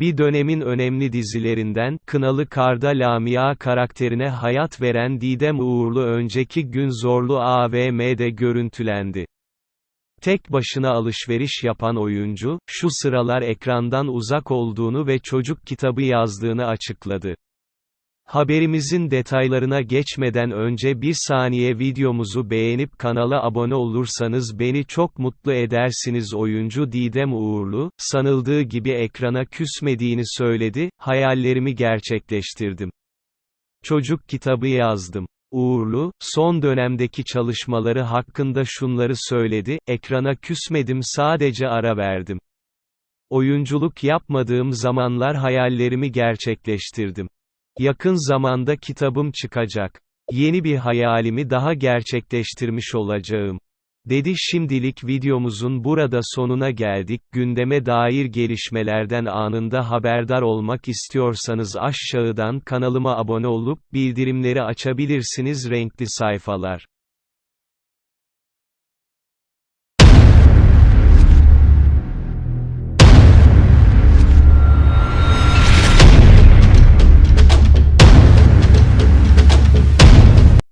Bir dönemin önemli dizilerinden, Kınalı Karda Lamia karakterine hayat veren Didem Uğurlu önceki gün Zorlu AVM'de görüntülendi. Tek başına alışveriş yapan oyuncu, şu sıralar ekrandan uzak olduğunu ve çocuk kitabı yazdığını açıkladı. Haberimizin detaylarına geçmeden önce bir saniye videomuzu beğenip kanala abone olursanız beni çok mutlu edersiniz oyuncu Didem Uğurlu, sanıldığı gibi ekrana küsmediğini söyledi, hayallerimi gerçekleştirdim. Çocuk kitabı yazdım. Uğurlu, son dönemdeki çalışmaları hakkında şunları söyledi, ekrana küsmedim sadece ara verdim. Oyunculuk yapmadığım zamanlar hayallerimi gerçekleştirdim. Yakın zamanda kitabım çıkacak. Yeni bir hayalimi daha gerçekleştirmiş olacağım. Dedi şimdilik videomuzun burada sonuna geldik. Gündeme dair gelişmelerden anında haberdar olmak istiyorsanız aşağıdan kanalıma abone olup bildirimleri açabilirsiniz renkli sayfalar.